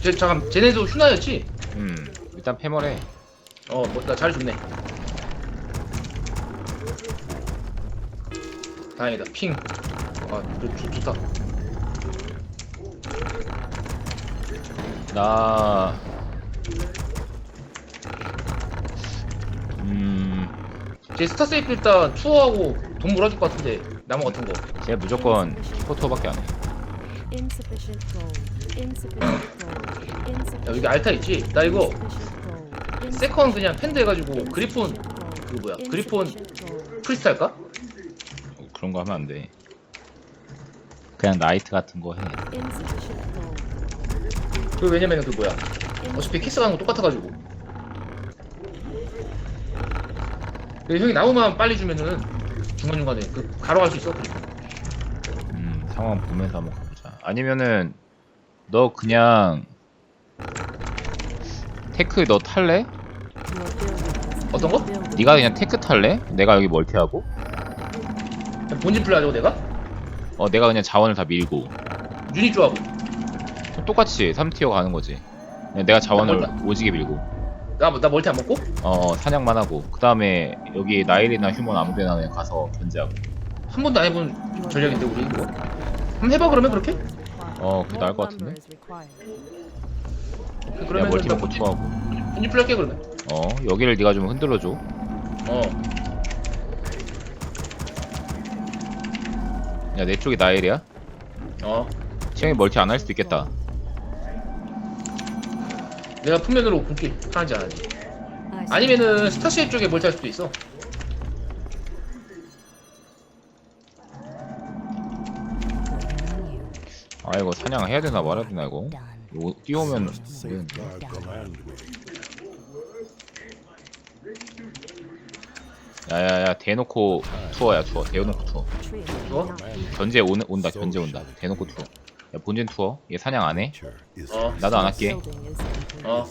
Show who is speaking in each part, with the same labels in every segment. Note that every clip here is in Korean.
Speaker 1: 쟤 잠깐 쟤네도 슈나였지?
Speaker 2: 음 일단 패멀해.
Speaker 1: 어뭐나 잘해줬네. 다행이다. 핑아 좋, 좋다.
Speaker 2: 나 음,
Speaker 1: 쟤 스타세이프 일단 투어하고 돈 몰아줄 것 같은데 나무 같은 거.
Speaker 2: 쟤 무조건 포토밖에 안 해.
Speaker 3: Insufficient gold. Insufficient gold. Insufficient
Speaker 1: 야 여기 알타 있지? 나 이거. 세컨 그냥 펜드 해가지고 그리폰 그거 뭐야 그리폰 할까?
Speaker 2: 어, 그런 거 하면 안 돼. 그냥 나이트 같은 거 해.
Speaker 1: 그 왜냐면은 그 뭐야 어차피 키스 가는 거 똑같아가지고 근데 형이 나무만 빨리 주면은 중간중간에 그 가로 갈 수 있어 그리폰
Speaker 2: 음, 상황 보면서 한번. 아니면은 너 그냥 테크 너 탈래?
Speaker 1: 어떤 거?
Speaker 2: 네가 그냥 테크 탈래? 내가 여기 멀티하고?
Speaker 1: 본진 플레이 하자고 내가?
Speaker 2: 어, 내가 그냥 자원을 다 밀고.
Speaker 1: 유닛 조합
Speaker 2: 똑같이 3티어 가는 거지. 그냥 내가 자원을
Speaker 1: 나
Speaker 2: 오지게 밀고.
Speaker 1: 나, 나 멀티 안 먹고?
Speaker 2: 어, 사냥만 하고. 그 다음에 여기 나일이나 휴먼 아무 데나 그냥 가서 견제하고.
Speaker 1: 한 번도 안 해본 전략인데 우리 이거 한번 해봐 그러면 그렇게?
Speaker 2: 어, 그게 나을 것 같은데?
Speaker 3: required.
Speaker 2: 내가
Speaker 1: 그러면
Speaker 2: 멀티
Speaker 1: 나
Speaker 2: 먹고
Speaker 1: 본진,
Speaker 2: 투하고.
Speaker 1: 본진 플레이 할게 그러면
Speaker 2: 어, 여기를 네가 좀 흔들어줘.
Speaker 1: 어
Speaker 2: 야, 내 쪽이 나일이야?
Speaker 1: 어.
Speaker 2: 시영이 멀티 안 할 수도 있겠다.
Speaker 1: 내가 품면으로 굶기 하는지 안 하는지
Speaker 3: I see.
Speaker 1: 아니면은 스타시에 쪽에 멀티 할 수도 있어
Speaker 2: 아, 이거 사냥 해야 되나 말아야 되나, 이거? 이거 뛰어오면.
Speaker 4: we
Speaker 2: 야야야 대놓고 투어야 투어 대놓고 투어.
Speaker 1: 어?
Speaker 3: Be
Speaker 2: 견제 오는 온다 견제 온다 대놓고 투어 야 본진 투어 얘 사냥 안 해?
Speaker 4: nature is
Speaker 1: 어
Speaker 2: 나도 안 할게.
Speaker 1: 어.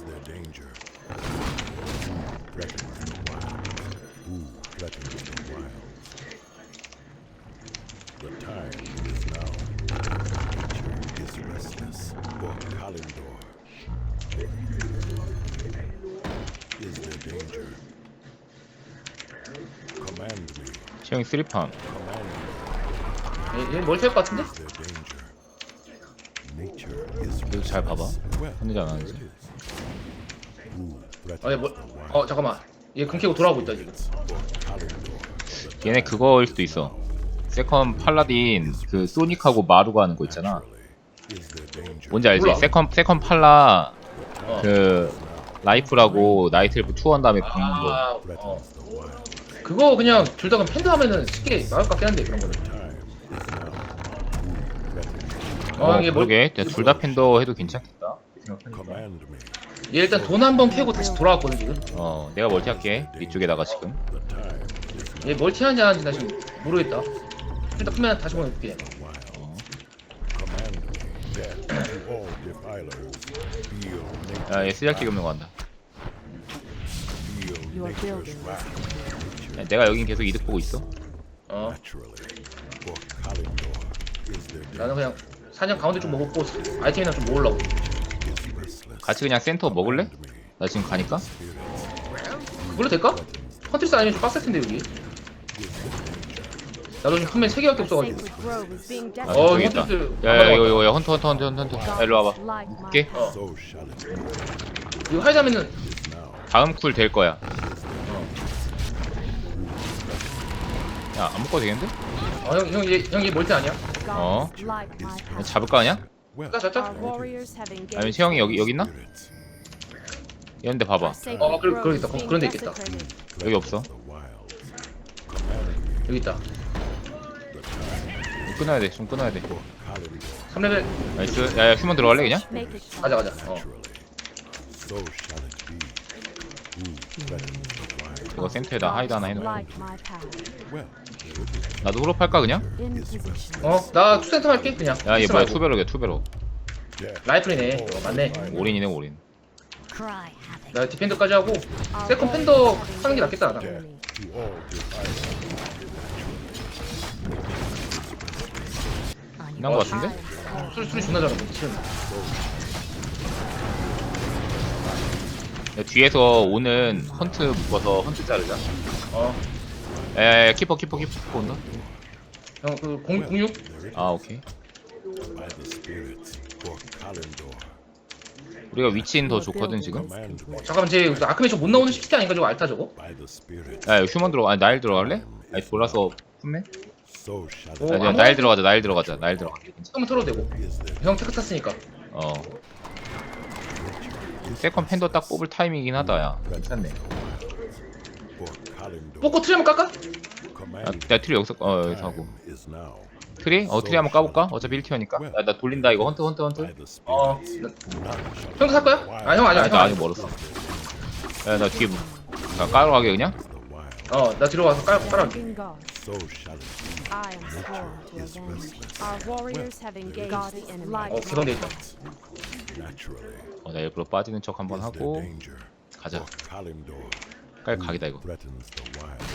Speaker 4: Command me.
Speaker 1: 얘, 얘 멀티 할것 같은데?
Speaker 2: 이거 잘 봐봐 하는지 안 하는지
Speaker 1: 아얘 뭐,
Speaker 4: the wild?
Speaker 1: 어 잠깐만 얘 금캐고 돌아오고 있다 지금
Speaker 2: 얘네 그거일 수도 있어 세컨 팔라딘 그 소닉하고 마루가 하는 거 있잖아 뭔지 알지?
Speaker 1: 몰라.
Speaker 2: 세컨 세컨 팔라
Speaker 1: 어.
Speaker 2: 그 라이프라고 나이트엘프 투어한 다음에 박는 거.
Speaker 1: 아, 어. 그거 그냥 둘 다 그냥 팬더 하면은 쉽게 나올 것 같긴 한데 그런 거는.
Speaker 2: 어,
Speaker 1: 어, 이게 뭘-
Speaker 2: 그러게. 둘 다 팬더 해도 괜찮겠다.
Speaker 1: 얘 일단 돈 한 번 캐고 다시 돌아왔거든 지금.
Speaker 2: 어 내가 멀티 할게. 이쪽에다가 지금.
Speaker 1: 얘 멀티 하는지 안 하는지 나 지금 모르겠다. 일단 크면 다시 보내줄게
Speaker 4: wild. Command me that you all defilers feel nature,
Speaker 2: 야 얘 쓰잘기 없는 거 한다. 야, 내가 여긴 계속 이득 보고 있어
Speaker 1: 어 나는 그냥 사냥 가운데 좀 먹었고 아이템이나 좀 모으려고.
Speaker 2: 같이 그냥 센터 먹을래? 나 지금 가니까?
Speaker 1: 그걸로 될까? 컨트리스 아니면 좀 빡셀 텐데 여기 나도 지금 큰맨 3개밖에
Speaker 3: A
Speaker 1: 없어가지고
Speaker 2: 아
Speaker 1: 어.
Speaker 2: 저기 있다 야야 이거 이거 야 헌터 헌터 헌터 헌터 헌터 야 일로 와봐 볼게
Speaker 1: 어 이거 하자면은.
Speaker 2: 다음 쿨 될 거야 야안 먹어도 되겠는데?
Speaker 1: 어형형얘형얘 멀티 아니야?
Speaker 2: 어. 야. 잡을까 그냥?
Speaker 4: Well,
Speaker 1: 자, 자, 자.
Speaker 3: Our warriors have engaged.
Speaker 2: 아니면 세영이 여기 여기 있나? 이런데 봐봐
Speaker 1: 어, 그러-
Speaker 3: grove
Speaker 1: 그러겠다. 그런 데 있겠다.
Speaker 2: 여기 없어
Speaker 1: 여기 있다
Speaker 2: 끊어야 돼 좀 끊어야 돼
Speaker 4: Kalindor,
Speaker 1: 3레벨
Speaker 2: 나이스 야야 휴먼 들어갈래 그냥?
Speaker 3: Make it so.
Speaker 1: 가자 가자 어?
Speaker 2: 이거 센터에다 하이드 하나 해놓고
Speaker 3: my path.
Speaker 2: 나도 홀업 할까 그냥?
Speaker 3: In position.
Speaker 1: 어, 나 투센터 할게 그냥
Speaker 2: 야 얘 뭐야
Speaker 1: 말고.
Speaker 2: 투베로야 투베로.
Speaker 1: 라이플이네 어, 맞네
Speaker 2: 올인이네 올인
Speaker 3: Cry havoc.
Speaker 1: 나 디펜더까지 하고 세컨
Speaker 3: have
Speaker 1: 하는 게 낫겠다 나
Speaker 2: 끝난 거 같은데?
Speaker 1: 술, 술이 존나 잘하네 지금
Speaker 2: 뒤에서 오는 헌트 묶어서 헌트 자르자.
Speaker 1: 어.
Speaker 2: 에 키퍼 키퍼 키퍼 온다.
Speaker 1: 형그 06?
Speaker 2: 아 오케이.
Speaker 4: by the spirits for Kalendor.
Speaker 2: 우리가 위치는 더 좋거든 지금.
Speaker 4: Command me
Speaker 1: 잠깐만 쟤 아크메이션 못 나오는 시스템 아닌가 저거 알타 저거?
Speaker 4: by the.
Speaker 2: 야 휴먼 들어가. 아니 나일 들어갈래? 아니 돌아서
Speaker 1: 오,
Speaker 2: 아니야
Speaker 1: 아무-
Speaker 2: 나일 들어가자. 나일 들어가자. 나일 들어가.
Speaker 1: 한번 털어도 되고 형 테크 탔으니까
Speaker 2: 어. 세컨 팬더 딱 뽑을 타이밍이긴 하다 야. 괜찮네.
Speaker 1: 뽑고 트리 한번 깎아?
Speaker 2: 야,
Speaker 4: Command
Speaker 2: 야 트리 여기서 어 여기서 하고. 트리? 어 트리 한번 까볼까? 어차피 1티어니까. 야 나 돌린다 이거 헌트 헌트 헌트.
Speaker 1: 어 형도 살 거야? 아 형 아니야
Speaker 2: 아니, 형나
Speaker 1: 아니야
Speaker 2: 아직 멀었어. 야 나 뒤에 나 까러 가게 그냥.
Speaker 1: 어나 뒤로 와서 깔,
Speaker 3: guard.
Speaker 4: So shall it be.
Speaker 3: I am sworn to
Speaker 4: is
Speaker 3: avenge.
Speaker 4: restless.
Speaker 3: Our warriors have engaged the enemy.
Speaker 1: 어 기선돼 있다
Speaker 4: Naturally,
Speaker 2: 어, 나 일부러 빠지는 척 한번
Speaker 4: is there
Speaker 2: 하고
Speaker 4: danger?
Speaker 2: 가자.
Speaker 4: For Kalendor
Speaker 2: 깔 각이다 이거.
Speaker 4: threatens the wild.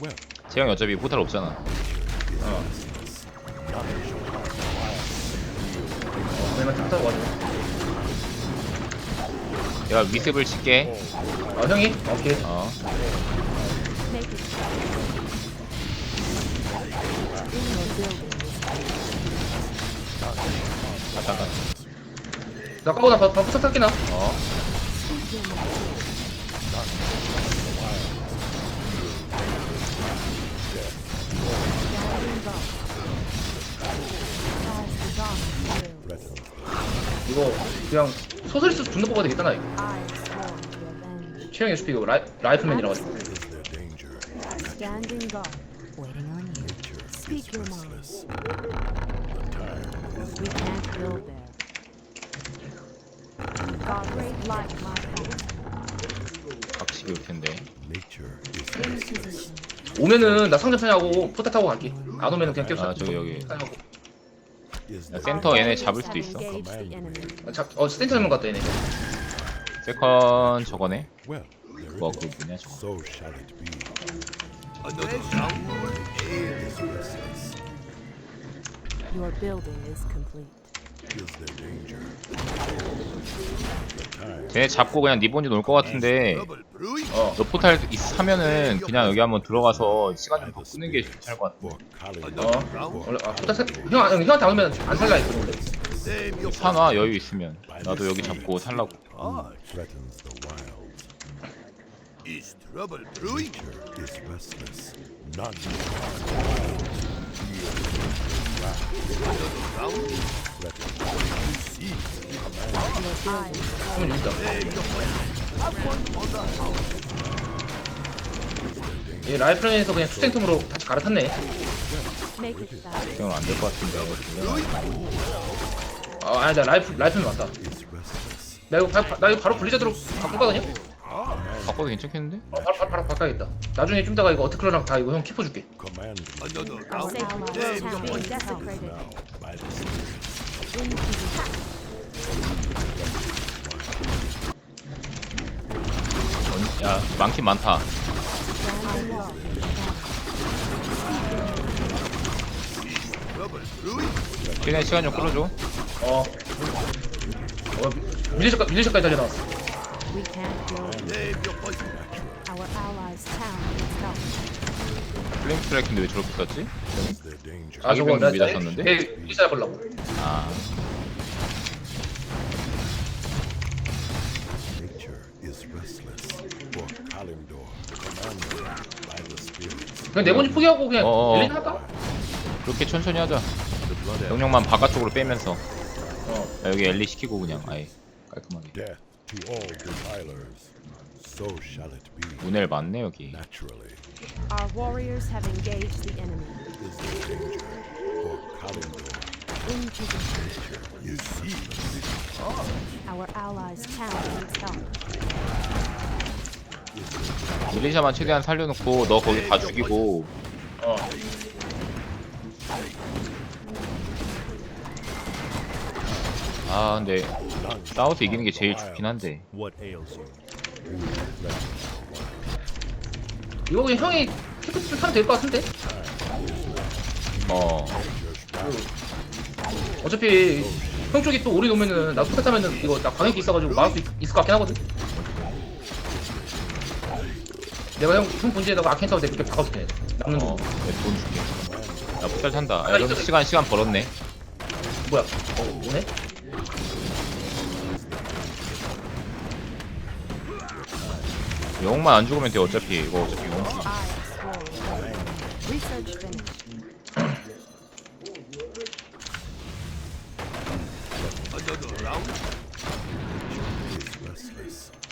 Speaker 4: Well,
Speaker 2: 재영이 어차피 포탈 없잖아.
Speaker 1: 어 그러면 다 타고 가자
Speaker 2: 내가 위습을 칠게.
Speaker 1: 어 형이? 오케이
Speaker 2: 어.
Speaker 3: Make it
Speaker 2: 갔다 가.
Speaker 1: 나 까고 나 바로 싹 깎이나?
Speaker 2: 어.
Speaker 1: 이거 그냥 소설이 써서 존나 뽑아야 되겠다 나 이거
Speaker 3: I am sworn to avenge.
Speaker 1: 최영 HP 이거 라이, 라이플맨이라 가지고.
Speaker 3: Speak your mind.
Speaker 4: The time is
Speaker 3: We can't build there. God great light my path.
Speaker 2: 각식이 올 텐데.
Speaker 4: nature is
Speaker 3: In position.
Speaker 1: 오면은 나 상점 사냐고 포타 타고 갈게 안 오면은 그냥 계속
Speaker 2: 아 저기 여기.
Speaker 1: 사냐고
Speaker 4: is
Speaker 2: 야,
Speaker 4: the
Speaker 2: 센터 얘네 잡을 수도 있어.
Speaker 1: 아, 잡, 어 센터 잘못 갔다 얘네
Speaker 2: 세컨 저거네.
Speaker 4: well. There
Speaker 2: 뭐
Speaker 4: it
Speaker 2: 그
Speaker 4: is.
Speaker 2: 뭐냐 저거.
Speaker 4: So shall it be. Is restless.
Speaker 3: Your building is complete.
Speaker 4: Is there danger? The time
Speaker 2: 잡고 그냥 니본지 놀 것 같은데 어너 포탈 있, 하면은 그냥 여기 한번 들어가서 시간 좀더 끄는 게 괜찮을 것 같아.
Speaker 1: 어. 원래 아 사, 형, 형 형한테 안 오면 안 살라 원래
Speaker 2: 사놔 여유 있으면. 나도 여기 잡고 살라고.
Speaker 4: threatens the wild.
Speaker 5: Is trouble brewing?
Speaker 4: Is restless. None
Speaker 1: 얘 라이플맨에서 그냥 수생통으로 다시 갈아탔네
Speaker 3: fast.
Speaker 2: 그냥 안될 것 같은데.
Speaker 1: 아 아니 나 라이프 라이플맨 맞다. 나 이거 바, 나 이거 바로 분리자도로 바꿀거든요?
Speaker 2: 바꿔도 괜찮겠는데?
Speaker 1: 어, 바로, 바로, 바로 바꿔야겠다 나중에 좀 이따가 이거 어트클러랑 다 이거 형 키퍼 줄게
Speaker 4: Command
Speaker 5: Another
Speaker 3: Our
Speaker 5: round.
Speaker 3: allies have been desecrated.
Speaker 4: now by the.
Speaker 3: In position.
Speaker 2: 야 많긴 많다. 최대한 시간 좀 끌어줘.
Speaker 1: 어 어, 밀리셔까지 밀리셔까지 달려 나왔어
Speaker 3: We can't
Speaker 5: poison.
Speaker 3: Our allies' town needs help.
Speaker 2: 플레임 스트라이크인데 왜 저렇게?
Speaker 4: Is danger?
Speaker 1: 아 저거 나
Speaker 2: 준비다 썼는데?
Speaker 1: 내 밀리셔 잡으려고
Speaker 2: 아
Speaker 4: Nature is restless. For Kalendor. Command by the spirits.
Speaker 1: 그냥 내본이 포기하고 그냥
Speaker 2: 어어.
Speaker 1: 밀리나 할까?
Speaker 2: 그렇게 천천히 하자. 병력만 바깥쪽으로 빼면서
Speaker 1: 어
Speaker 2: 야, 여기 엘리 시키고 그냥 아예 깔끔하게.
Speaker 4: Death to all defilers. So shall it be.
Speaker 2: 문엘 많네 여기.
Speaker 4: Naturally.
Speaker 3: Our warriors have engaged the enemy.
Speaker 4: Is there danger? For Kalendor.
Speaker 3: In position.
Speaker 4: Is restless.
Speaker 3: Our allies' town needs help.
Speaker 2: 밀리샤만 최대한 살려놓고 너 거기 다 죽이고
Speaker 1: 어.
Speaker 2: 아 근데 싸워서 이기는 게 제일 좋긴 한데
Speaker 1: 이거 그냥 형이 좀 타면 될 것 같은데?
Speaker 2: 어
Speaker 1: 어차피 형 쪽이 또 오리 놓으면은 나 포타 타면은 이거 나 광역기 있어가지고 막을 수 있, 있을 것 같긴 하거든 내가 형, 형 본지에다가 아켄 타워 이렇게 박아줄게. 남는 거.
Speaker 2: 어, 내돈 줄게. 나 부탈 산다. 야, 그럼 시간 시간 벌었네.
Speaker 1: 뭐야? 어, 오네?
Speaker 2: 영웅만 안 죽으면 돼 어차피 이거 어차피 영웅.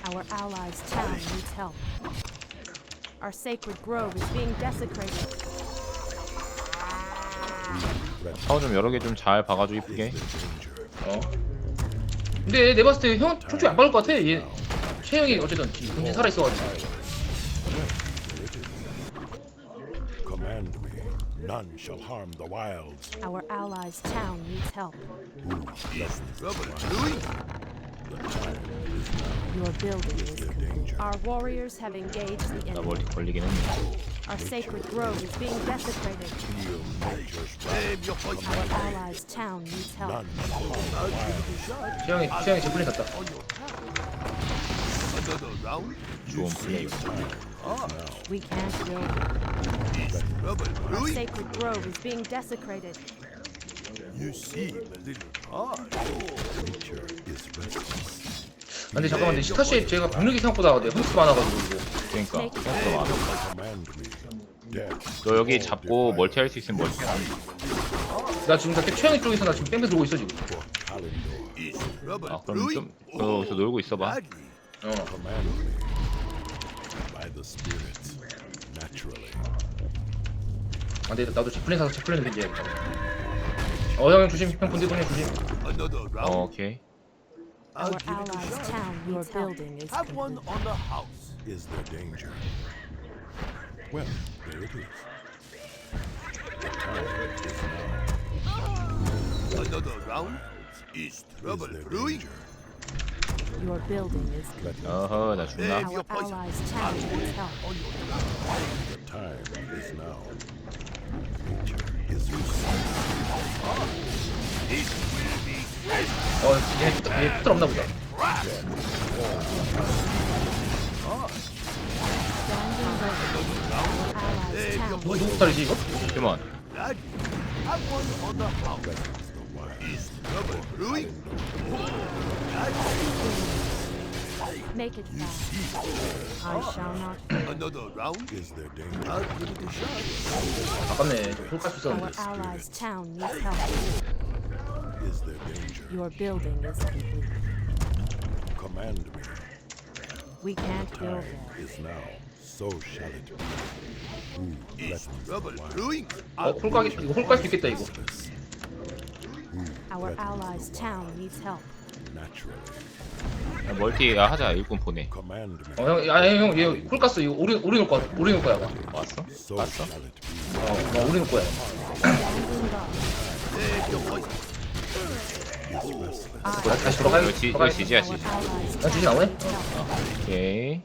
Speaker 3: Our allies' town needs help. Our sacred grove is being desecrated.
Speaker 2: 타워 좀 여러 개 좀 잘 박아줘 이쁘게.
Speaker 1: 어. 근데 내 봤을 때 형, 총총이 안 박을 것 같아. 얘, 최형이 어쨌든 본지 살아있어가지고.
Speaker 4: Command me. None shall harm the wilds.
Speaker 3: Our allies' town needs help.
Speaker 5: Is trouble brewing?
Speaker 3: Your building is
Speaker 4: The
Speaker 3: complete.
Speaker 4: danger.
Speaker 3: Our warriors have engaged the
Speaker 2: 나
Speaker 3: enemy.
Speaker 2: 멀티 걸리긴 했네.
Speaker 3: Our sacred grove is being desecrated.
Speaker 4: Feel nature's wrath.
Speaker 3: Our allies' town needs help.
Speaker 4: None shall harm the wilds.
Speaker 1: 최형이, 최형이 제플린 갔다.
Speaker 5: Another round.
Speaker 2: 좋은 플레이.
Speaker 3: We can't build.
Speaker 5: Is trouble
Speaker 3: Our
Speaker 5: brewing?
Speaker 3: sacred grove is being desecrated.
Speaker 5: You seem a little hard.
Speaker 4: Nature is restless.
Speaker 1: 근데 잠깐만, 근데 스타쉽 제가 병력이 생각보다 내 흠수 많아가지고, 이거.
Speaker 2: 그러니까 생각보다 많아.
Speaker 4: Command me. Death.
Speaker 2: 너 여기 잡고 멀티 할 수 있으면 멀티. 해.
Speaker 1: 나 지금 그때 최형이 쪽에서 나 지금 뺑뺑 들고 있어, 지금.
Speaker 5: Trouble
Speaker 2: 아 그럼
Speaker 5: brewing?
Speaker 2: 좀 너, 여기서 놀고 있어봐.
Speaker 5: Badly.
Speaker 1: 어.
Speaker 4: Command me. By the spirits. Naturally.
Speaker 1: 아, 근데 나도 제플린 사서 제플린을 이제. 어, 형, 형 조심. 형 본지 본지 조심.
Speaker 5: Another
Speaker 2: 어,
Speaker 5: round.
Speaker 2: 오케이.
Speaker 5: I'll
Speaker 3: Our
Speaker 5: give it a
Speaker 3: allies'
Speaker 5: shot.
Speaker 3: town needs help. Your building is
Speaker 5: Have one
Speaker 3: complete.
Speaker 5: on the house.
Speaker 4: Is there danger? Well, there it is. The time is now.
Speaker 5: Another round. Is trouble
Speaker 4: Is there
Speaker 5: brewing?
Speaker 4: danger?
Speaker 3: Your building is
Speaker 4: Let
Speaker 3: complete.
Speaker 2: 어허 나 죽나?
Speaker 3: Our allies' town needs help.
Speaker 4: The time is now. Nature is restless.
Speaker 1: 어, 얘, 얘 붙들 없나 보다.
Speaker 3: Standing ready. Our allies' town
Speaker 1: 누구, 누구 붙들이지, 이거?
Speaker 5: Badly. Have one on the house. Is trouble brewing?
Speaker 3: Make it fast. I shall not fail.
Speaker 5: Another round.
Speaker 4: Is there danger?
Speaker 5: I'll give it a shot.
Speaker 1: 아깝네. 저 홀까지
Speaker 3: Our
Speaker 1: 있었는데.
Speaker 3: allies' town needs help.
Speaker 4: Is there danger?
Speaker 3: Your building is complete.
Speaker 4: Command me.
Speaker 3: We can't build
Speaker 4: Time
Speaker 3: there.
Speaker 4: is now. So shall it be. Who
Speaker 5: Is
Speaker 4: threatens the
Speaker 5: trouble
Speaker 4: wild?
Speaker 5: brewing?
Speaker 1: 어, 홀까기, 이거 홀까지 수 있겠다, 이거.
Speaker 3: Our allies' town needs help.
Speaker 4: Naturally.
Speaker 2: 야, 멀티 야, 하자 일꾼 보내.
Speaker 4: Command me.
Speaker 1: 어, 형, 아, 형, 얘 홀가스 이거 오리, 오리 놓을 거야. 오리 놓을 거야, 아마.
Speaker 2: 왔어?
Speaker 4: So
Speaker 2: 왔어?
Speaker 4: shall it be.
Speaker 1: 어, 어, 오리 놓을 거야.
Speaker 5: Your poison.
Speaker 4: Is restless.
Speaker 1: 나 다시 돌아가요.
Speaker 2: 이거 지- 이거
Speaker 1: 돌아가요.
Speaker 2: 지지야
Speaker 3: Our
Speaker 2: 지지.
Speaker 3: allies'
Speaker 1: 난 주지 나오네?
Speaker 2: 오케이.